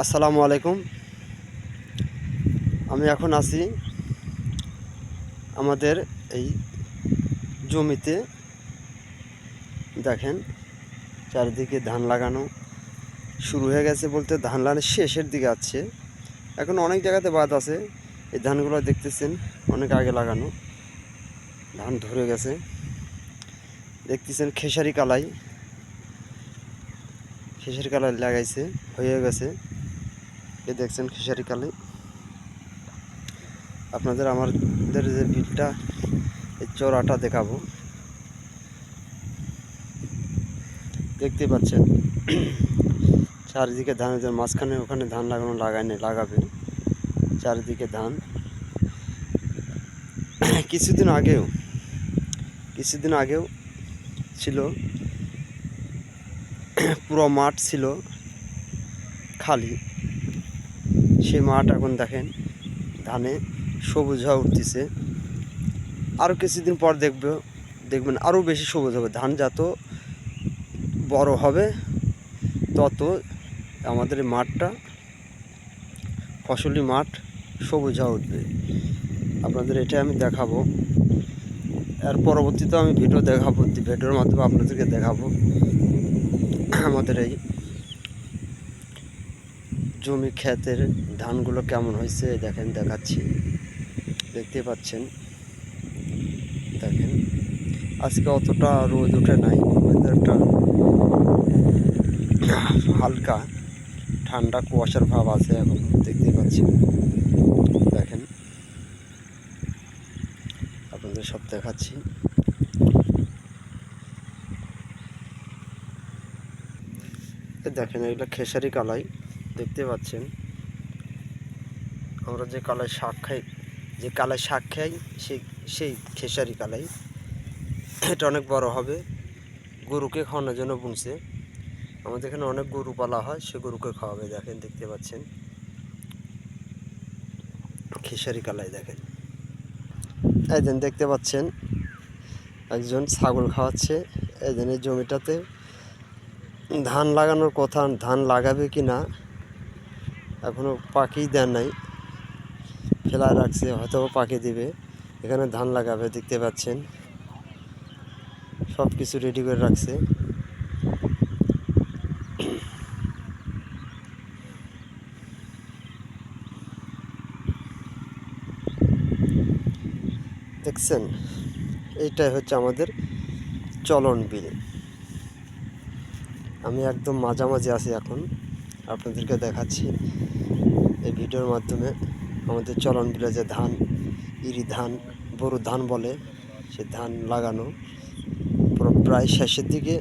আসসালামু আলাইকুম। আমি এখন আছি আমাদের এই জমিতে। দেখেন, চারিদিকে ধান লাগানো শুরু হয়ে গেছে বলতে ধান লাগানো শেষের দিকে আছে। এখন অনেক জায়গাতে বাদ আছে, এই ধানগুলো দেখতেছেন, অনেক আগে লাগানো। ধান ধরে গেছে। দেখতেছেন, খেসারি কালাই। খেসারি কালাই লাগাইছে, হয়ে গেছে। এ দেখছেন খেসারি কালাই আপনাদের আমাদের যে বিলটা, এই চোরাটা দেখাবো। দেখতে পাচ্ছেন, চারিদিকে ধানের মাঝখানে, ওখানে ধান লাগানো লাগায়নি লাগাবে চারিদিকে ধান। কিছুদিন আগেও কিছুদিন আগেও ছিল, পুরো মাঠ ছিল খালি। সেই মাঠ এখন দেখেন। ধানে সবুজ হয়ে উঠতেছে। আরও কিছুদিন পর দেখবে, দেখবেন আরও বেশি সবুজ হবে। ধান যত বড় হবে, তত আমাদের মাঠটা, ফসলি মাঠ সবুজ হয়ে উঠবে। আপনাদের এটা আমি দেখাবো। এর পরবর্তীতে আমি ভিডিও দেখাবো ভিডিওর মাধ্যমে আপনাদেরকে দেখাবো। আমাদের এই জমি ক্ষেতের ধানগুলো কেমন হয়েছে দেখেন, দেখাচ্ছি। দেখতে পাচ্ছেন? দেখেন। আজকে অতটা রোদ ওঠে নাই ওয়েদারটা হালকা। ঠান্ডা, কুয়াশার ভাব আছে এখন, দেখতে পাচ্ছি দেখেন। আপনাদের সব দেখাচ্ছি। দেখেন, এগুলো খেসারি কালাই। দেখতে পাচ্ছেন। আমরা যে কালাই শাক খাই, যে কালাই শাক খাই, সেই সেই খেসারি কালাই। এটা অনেক বড় হবে। গরুকে খাওয়ানোর জন্য বুনছে। আমাদের এখানে অনেক গরু পালা হয়, সে গরুকে খাওয়াবে, দেখেন, দেখতে পাচ্ছেন। খেসারি কালাই, দেখেন। এই দেন দেখতে পাচ্ছেন, একজন ছাগল খাওয়াচ্ছে। এই দেন এই জমিটাতে ধান লাগানোর কথা, ধান লাগাবে কি না এখনও পাখি দেন নাই। ফেলায় রাখছে হয়তো পাখি দিবে। এখানে ধান লাগাবে, দেখতে পাচ্ছেন। সব কিছু রেডি করে রাখছে। দেখছেন? এইটাই হচ্ছে আমাদের চলন বিল। আমি একদম মাঝামাঝি আছি এখন। আপনাদেরকে দেখাচ্ছি এই ভিডিওর মাধ্যমে আমাদের চলন বিলে যে ধান, ইরি ধান বড় ধান বলে সে ধান লাগানো। প্রায় শেষের দিকে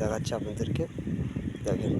দেখাচ্ছি আপনাদেরকে। দেখেন।